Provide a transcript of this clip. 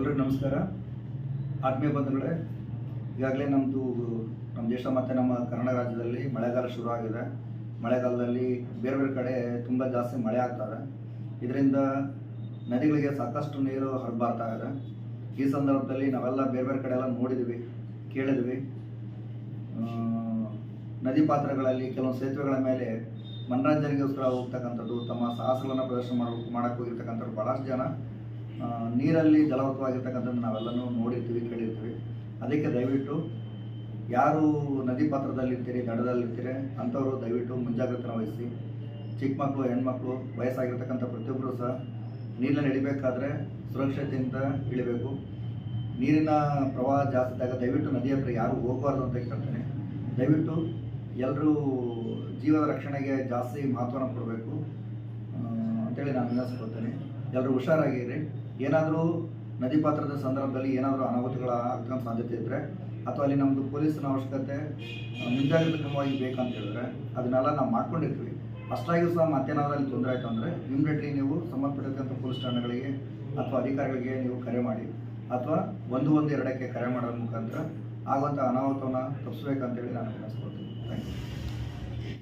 ಎಲ್ರಿಗೂ ನಮಸ್ಕಾರ. ಆತ್ಮೀಯ ಬಂಧುಗಳೇ, ಈಗಾಗಲೇ ನಮ್ಮದು ನಮ್ಮ ದೇಶ ಮತ್ತು ನಮ್ಮ ಕನ್ನಡ ರಾಜ್ಯದಲ್ಲಿ ಮಳೆಗಾಲ ಶುರು ಆಗಿದೆ. ಮಳೆಗಾಲದಲ್ಲಿ ಬೇರೆ ಬೇರೆ ಕಡೆ ತುಂಬ ಜಾಸ್ತಿ ಮಳೆ ಆಗ್ತಾರೆ. ಇದರಿಂದ ನದಿಗಳಿಗೆ ಸಾಕಷ್ಟು ನೀರು ಇದೆ. ಈ ಸಂದರ್ಭದಲ್ಲಿ ನಾವೆಲ್ಲ ಬೇರೆ ಬೇರೆ ಕಡೆ ಎಲ್ಲ ನೋಡಿದ್ವಿ, ಕೇಳಿದ್ವಿ. ನದಿ ಪಾತ್ರಗಳಲ್ಲಿ ಕೆಲವೊಂದು ಸೇತುವೆಗಳ ಮೇಲೆ ಮನರಂಜನೆಗೋಸ್ಕರ ಹೋಗ್ತಕ್ಕಂಥದ್ದು, ತಮ್ಮ ಸಾಹಸಗಳನ್ನು ಪ್ರದರ್ಶನ ಮಾಡೋ ಮಾಡೋಕ್ಕೆ ಹೋಗಿರ್ತಕ್ಕಂಥವ್ರು ಭಾಳಷ್ಟು ಜನ. ನೀರಲ್ಲಿ ಜಲವೃತವಾಗಿರ್ತಕ್ಕಂಥದ್ದು ನಾವೆಲ್ಲನೂ ನೋಡಿರ್ತೀವಿ, ಕೇಳಿರ್ತೀವಿ. ಅದಕ್ಕೆ ದಯವಿಟ್ಟು ಯಾರು ನದಿ ಪಾತ್ರದಲ್ಲಿರ್ತೀರಿ, ದಡದಲ್ಲಿರ್ತೀರಿ, ಅಂಥವರು ದಯವಿಟ್ಟು ಮುಂಜಾಗ್ರತೆ ವಹಿಸಿ. ಚಿಕ್ಕ ಮಕ್ಕಳು ಹೆಣ್ಮಕ್ಳು ವಯಸ್ಸಾಗಿರ್ತಕ್ಕಂಥ ಪ್ರತಿಯೊಬ್ಬರು ಸಹ ನೀರಿನಲ್ಲಿ ಇಳಿಬೇಕಾದ್ರೆ ಸುರಕ್ಷತೆಯಿಂದ ಇಳಿಬೇಕು. ನೀರಿನ ಪ್ರವಾಹ ಜಾಸ್ತಿ ಇದ್ದಾಗ ದಯವಿಟ್ಟು ನದಿ ಹತ್ರ ಯಾರು ಹೋಗಬಾರ್ದು ಅಂತ ಕೇಳ್ತೇನೆ ದಯವಿಟ್ಟು ಎಲ್ಲರೂ ಜೀವದ ರಕ್ಷಣೆಗೆ ಜಾಸ್ತಿ ಮಹತ್ವನ ಕೊಡಬೇಕು ಅಂತೇಳಿ ನಾನು ವಿನಸ್ಕೊಳ್ತೇನೆ ಎಲ್ಲರೂ ಹುಷಾರಾಗಿರಿ. ಏನಾದರೂ ನದಿ ಪಾತ್ರದ ಸಂದರ್ಭದಲ್ಲಿ ಏನಾದರೂ ಅನಾಹುತಗಳ ಆಗ್ತಾ ಸಾಧ್ಯತೆ ಇದ್ದರೆ ಅಥವಾ ಅಲ್ಲಿ ನಮ್ಮದು ಪೊಲೀಸಿನ ಅವಶ್ಯಕತೆ ಮುಂಜಾಗ್ರತೆ ಕ್ರಮವಾಗಿ ಬೇಕಂತ ಹೇಳಿದ್ರೆ ಅದನ್ನೆಲ್ಲ ನಾವು ಮಾಡ್ಕೊಂಡಿರ್ತೀವಿ. ಅಷ್ಟಾಗಿಯೂ ಸಹ ಮತ್ತೇನಾದ್ರೂ ಅಲ್ಲಿ ತೊಂದರೆ ಆಯಿತು ಅಂದರೆ ಇಮಿಡಿಯೇಟ್ಲಿ ನೀವು ಸಂಬಂಧಪಟ್ಟಿರ್ತಕ್ಕಂಥ ಪೊಲೀಸ್ ಠಾಣೆಗಳಿಗೆ ಅಥವಾ ಅಧಿಕಾರಿಗಳಿಗೆ ನೀವು ಕರೆ ಮಾಡಿ ಅಥವಾ ಒಂದು ಒಂದು ಎರಡಕ್ಕೆ ಕರೆ ಮಾಡೋದ್ರ ಮುಖಾಂತರ ಆಗುವಂಥ ಅನಾಹುತವನ್ನು ತಪ್ಪಿಸ್ಬೇಕಂತೇಳಿ ನಾನು ಕನಸ್ಕೊಳ್ತೀನಿ ಥ್ಯಾಂಕ್ ಯು